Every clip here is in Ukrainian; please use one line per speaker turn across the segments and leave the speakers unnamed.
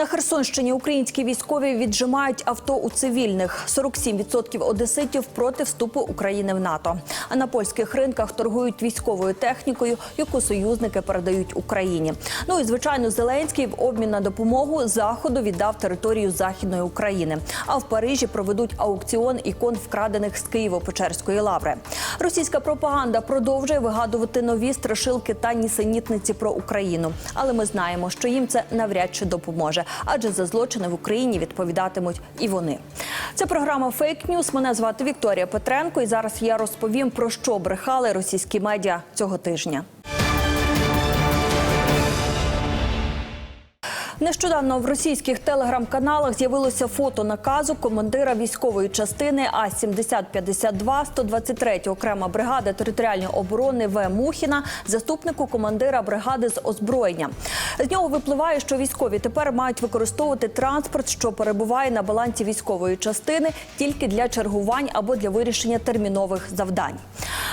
На Херсонщині українські військові віджимають авто у цивільних. 47% одеситів проти вступу України в НАТО. А на польських ринках торгують військовою технікою, яку союзники передають Україні. Ну і звичайно, Зеленський в обмін на допомогу заходу віддав територію західної України. А в Парижі проведуть аукціон ікон вкрадених з Києво-Печерської лаври. Російська пропаганда продовжує вигадувати нові страшилки та нісенітниці про Україну. Але ми знаємо, що їм це навряд чи допоможе, адже за злочини в Україні відповідатимуть і вони. Це програма Фейк Ньюс. Мене звати Вікторія Петренко, і зараз я розповім про що брехали російські медіа цього тижня. Нещодавно в російських телеграм-каналах з'явилося фото наказу командира військової частини А 7052 123 окрема бригада територіальної оборони В Мухіна, заступнику командира бригади з озброєння. З нього випливає, що військові тепер мають використовувати транспорт, що перебуває на балансі військової частини, тільки для чергувань або для вирішення термінових завдань.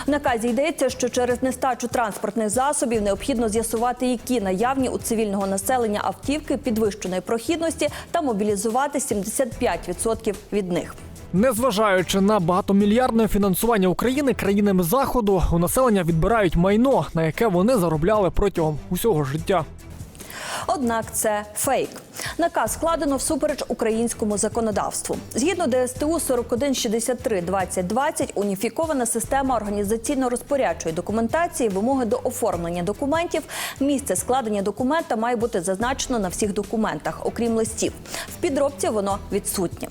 Наказі йдеться, що через нестачу транспортних засобів необхідно з'ясувати, які наявні у цивільного населення автівки підвищеної прохідності та мобілізувати 75% від них.
Незважаючи на багатомільярдне фінансування України країнами заходу, у населення відбирають майно, на яке вони заробляли протягом усього життя.
Однак це фейк. Наказ складено всупереч українському законодавству. Згідно ДСТУ 4163-2020 уніфікована система організаційно-розпорядчої документації, вимоги до оформлення документів, місце складення документа має бути зазначено на всіх документах, окрім листів. В підробці воно відсутнє.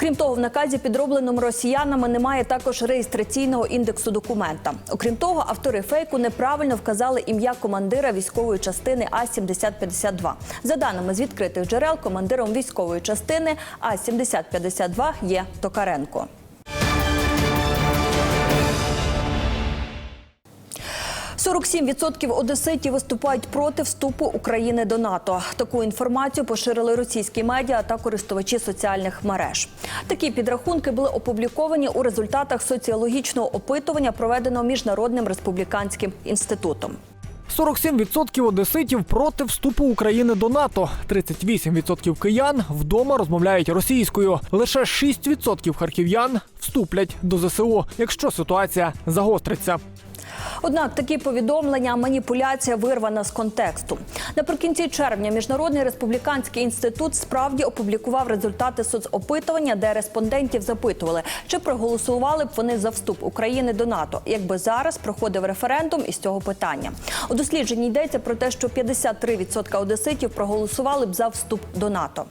Крім того, в наказі, підробленому росіянами, немає також реєстраційного індексу документа. Окрім того, автори фейку неправильно вказали ім'я командира військової частини А 7052 За даними з відкритих джерел, командиром військової частини А 7052 є Токаренко. «47% одеситів виступають проти вступу України до НАТО. Таку інформацію поширили російські медіа та користувачі соціальних мереж. Такі підрахунки були опубліковані у результатах соціологічного опитування, проведеного міжнародним республіканським інститутом.
47% одеситів проти вступу України до НАТО. 38% киян вдома розмовляють російською. Лише 6% харків'ян вступлять до ЗСУ, якщо ситуація загостриться.
Однак такі повідомлення маніпуляція вирвана з контексту. Наприкінці червня міжнародний республіканський інститут справді опублікував результати соцопитування, де респондентів запитували, чи проголосували б вони за вступ України до НАТО, якби зараз проходив референдум із цього питання. У дослідженні йдеться про те, що 53% одеситів проголосували б за вступ до НАТО.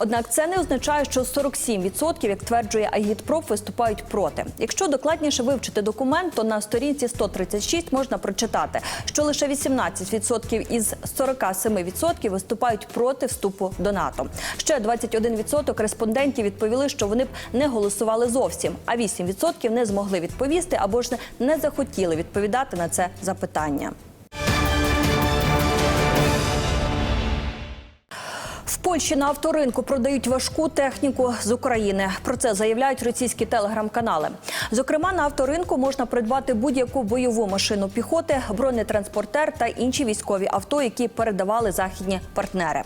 Однак це не означає, що 47%, як тверджує Агітпроф, виступають проти. Якщо докладніше вивчити документ, то на сторінці 136 можна прочитати, що лише 18% із 47% виступають проти вступу до НАТО. Ще 21% респондентів відповіли, що вони б не голосували зовсім, а 8% не змогли відповісти або ж не захотіли відповідати на це запитання. Польщі на авторинку продають важку техніку з України. Про це заявляють російські телеграм-канали. Зокрема, на авторинку можна придбати будь-яку бойову машину піхоти, бронетранспортер та інші військові авто, які передавали західні партнери.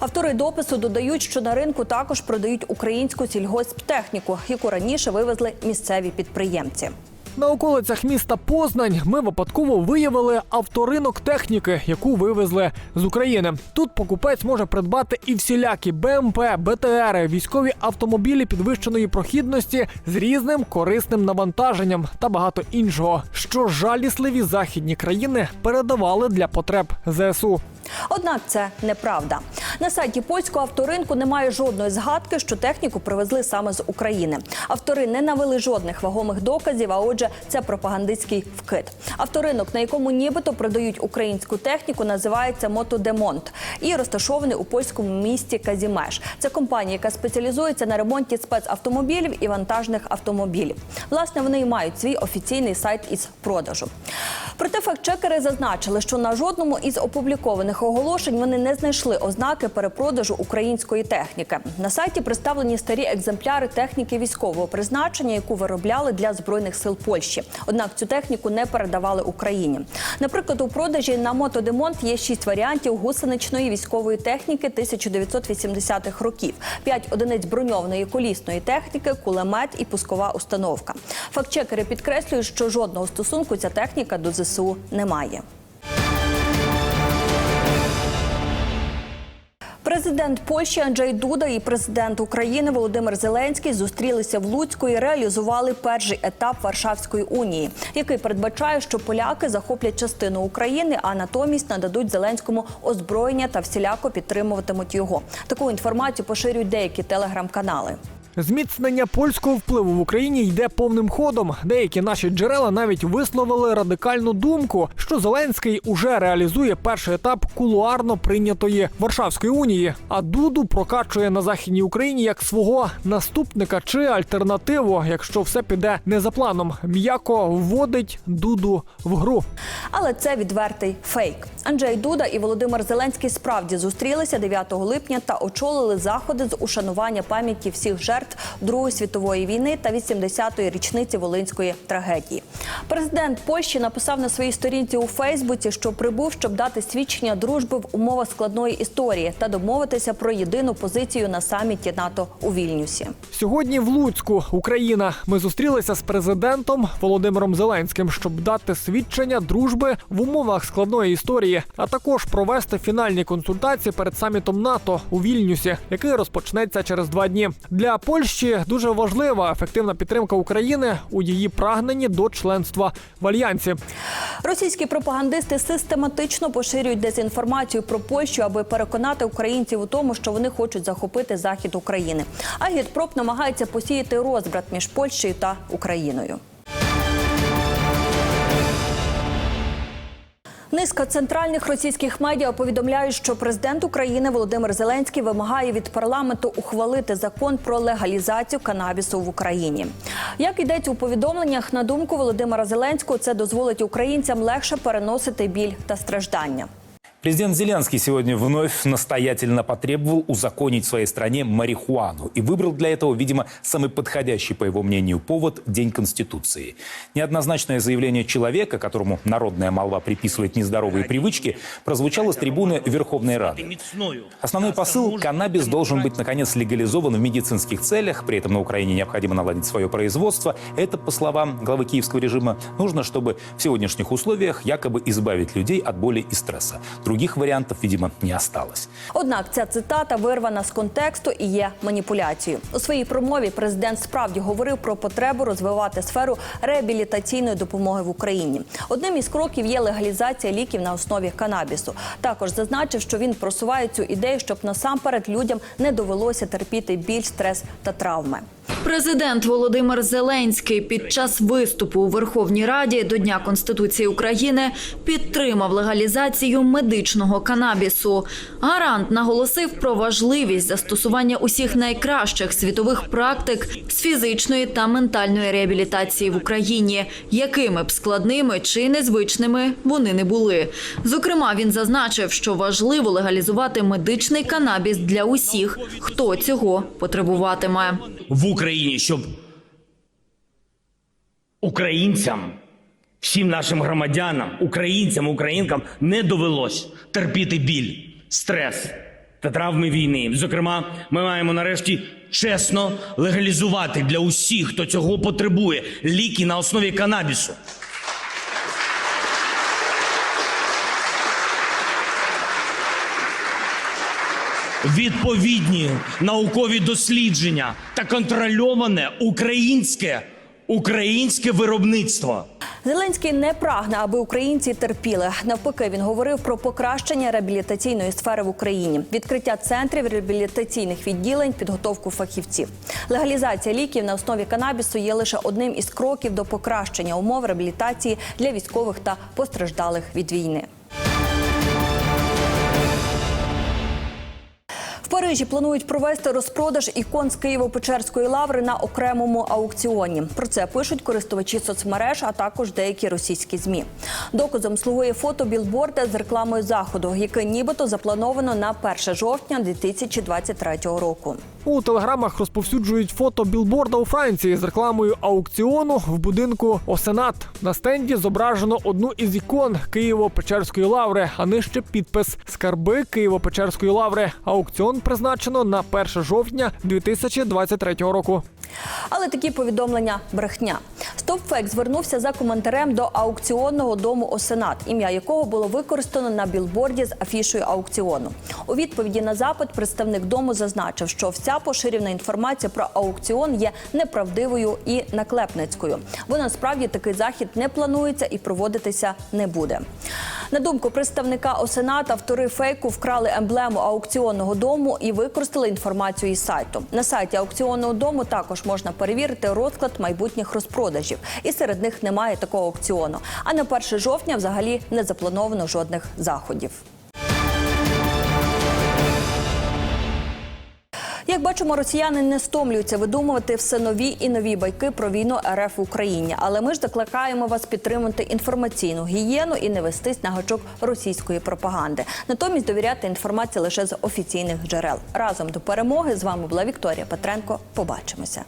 Автори допису додають, що на ринку також продають українську сільгосптехніку, яку раніше вивезли місцеві підприємці.
На околицях міста Познань ми випадково виявили авторинок техніки, яку вивезли з України. Тут покупець може придбати і всілякі БМП, БТРи, військові автомобілі підвищеної прохідності з різним корисним навантаженням та багато іншого, що жалісливі західні країни передавали для потреб ЗСУ.
Однак це неправда. На сайті польського авторинку немає жодної згадки, що техніку привезли саме з України. Автори не навели жодних вагомих доказів. А отже, це пропагандистський вкид. Авторинок, на якому нібито продають українську техніку, називається Мотодемонт і розташований у польському місті Казімеш. Це компанія, яка спеціалізується на ремонті спецавтомобілів і вантажних автомобілів. Власне, вони і мають свій офіційний сайт із продажу. Проте фактчекери зазначили, що на жодному із опублікованих оголошень вони не знайшли ознаки перепродажу української техніки. На сайті представлені старі екземпляри техніки військового призначення, яку виробляли для збройних сил Польщі. Однак цю техніку не передавали Україні. Наприклад, у продажі на мотодемонт є шість варіантів гусеничної військової техніки 1980-х років, п'ять одиниць броньованої колісної техніки, кулемет і пускова установка. Фактчекери підкреслюють, що жодного стосунку ця техніка до ЗСУ не має. Президент Польщі Анджей Дуда і президент України Володимир Зеленський зустрілися в Луцьку і реалізували перший етап Варшавської унії, який передбачає, що поляки захоплять частину України, а натомість нададуть Зеленському озброєння та всіляко підтримуватимуть його. Таку інформацію поширюють деякі телеграм-канали.
Зміцнення польського впливу в Україні йде повним ходом. Деякі наші джерела навіть висловили радикальну думку, що Зеленський уже реалізує перший етап кулуарно прийнятої Варшавської унії, а Дуду прокачує на західній Україні як свого наступника чи альтернативу, якщо все піде не за планом. М'яко вводить Дуду в гру.
Але це відвертий фейк. Анджей Дуда і Володимир Зеленський справді зустрілися 9 липня та очолили заходи з ушанування пам'яті всіх жертв Другої світової війни та 80-ї річниці Волинської трагедії. Президент Польщі написав на своїй сторінці у Фейсбуці, що прибув, щоб дати свідчення дружби в умовах складної історії та домовитися про єдину позицію на саміті НАТО у Вільнюсі.
Сьогодні в Луцьку, Україна, ми зустрілися з президентом Володимиром Зеленським, щоб дати свідчення дружби в умовах складної історії, а також провести фінальні консультації перед самітом НАТО у Вільнюсі, який розпочнеться через два дні. Для Польщі дуже важлива ефективна підтримка України у її прагненні до членства в альянсі.
Російські пропагандисти систематично поширюють дезінформацію про Польщу, аби переконати українців у тому, що вони хочуть захопити захід України. А гідпроп намагається посіяти розбрат між Польщею та Україною. Низка центральних російських медіа повідомляють, що президент України Володимир Зеленський вимагає від парламенту ухвалити закон про легалізацію канабісу в Україні. Як йдеться у повідомленнях, на думку Володимира Зеленського, це дозволить українцям легше переносити біль та страждання.
Президент Зеленский сегодня вновь настоятельно потребовал узаконить в своей стране марихуану и выбрал для этого, видимо, самый подходящий, по его мнению, повод – День Конституции. Неоднозначное заявление человека, которому народная молва приписывает нездоровые привычки, прозвучало с трибуны Верховной Рады. Основной посыл – каннабис должен быть, наконец, легализован в медицинских целях, при этом на Украине необходимо наладить свое производство. Это, по словам главы киевского режима, нужно, чтобы в сегодняшних условиях якобы избавить людей от боли и стресса. Других вариантов, видимо, не осталось.
Однак ця цитата вирвана з контексту і є маніпуляцією. У своїй промові президент справді говорив про потребу розвивати сферу реабілітаційної допомоги в Україні. Одним із кроків є легалізація ліків на основі канабісу. Також зазначив, що він просуває цю ідею, щоб насамперед людям не довелося терпіти біль, стрес та травми.
Президент Володимир Зеленський під час виступу у Верховній Раді до Дня Конституції України підтримав легалізацію медичного канабісу. Гарант наголосив про важливість застосування усіх найкращих світових практик з фізичної та ментальної реабілітації в Україні, якими б складними чи незвичними вони не були. Зокрема, він зазначив, що важливо легалізувати медичний канабіс для усіх, хто цього потребуватиме.
в Україні, щоб українцям, всім нашим громадянам, українцям, українкам не довелось терпіти біль, стрес та травми війни. Зокрема, ми маємо нарешті чесно легалізувати для усіх, хто цього потребує, ліки на основі канабісу. Відповідні наукові дослідження та контрольоване українське українське виробництво.
Зеленський не прагне, аби українці терпіли. Навпаки, він говорив про покращення реабілітаційної сфери в Україні, відкриття центрів реабілітаційних відділень, підготовку фахівців. Легалізація ліків на основі канабісу є лише одним із кроків до покращення умов реабілітації для військових та постраждалих від війни. Парижі планують провести розпродаж ікон з Києво-Печерської лаври на окремому аукціоні. Про це пишуть користувачі соцмереж, а також деякі російські змі. Доказом слугує фото білборда з рекламою заходу, яке нібито заплановано на 1 жовтня 2023 року.
У телеграмах розповсюджують фото білборда у Франції з рекламою аукціону в будинку Осенат. На стенді зображено одну із ікон Києво-Печерської лаври, а нижче підпис Скарби Києво-Печерської лаври. Аукціон призначено на 1 жовтня 2023 року.
Але такі повідомлення брехня. StopFake звернувся за коментарем до аукціонного дому Осенат, ім'я якого було використано на білборді з афішою аукціону. У відповіді на запит представник дому зазначив, що вся поширена інформація про аукціон є неправдивою і наклепницькою. Бо насправді такий захід не планується і проводитися не буде. На думку представника Осенат, автори фейку вкрали емблему аукціонного дому і використали інформацію із сайту. На сайті аукціонного дому також можна перевірити розклад майбутніх розпродажів, і серед них немає такого аукціону. А на 1 жовтня взагалі не заплановано жодних заходів. Як бачимо, росіяни не стомлюються видумувати все нові і нові байки про війну РФ в Україні. Але ми ж закликаємо вас підтримати інформаційну гігієну і не вестись на гачок російської пропаганди. Натомість довіряти інформації лише з офіційних джерел. Разом до перемоги з вами була Вікторія Петренко. Побачимося.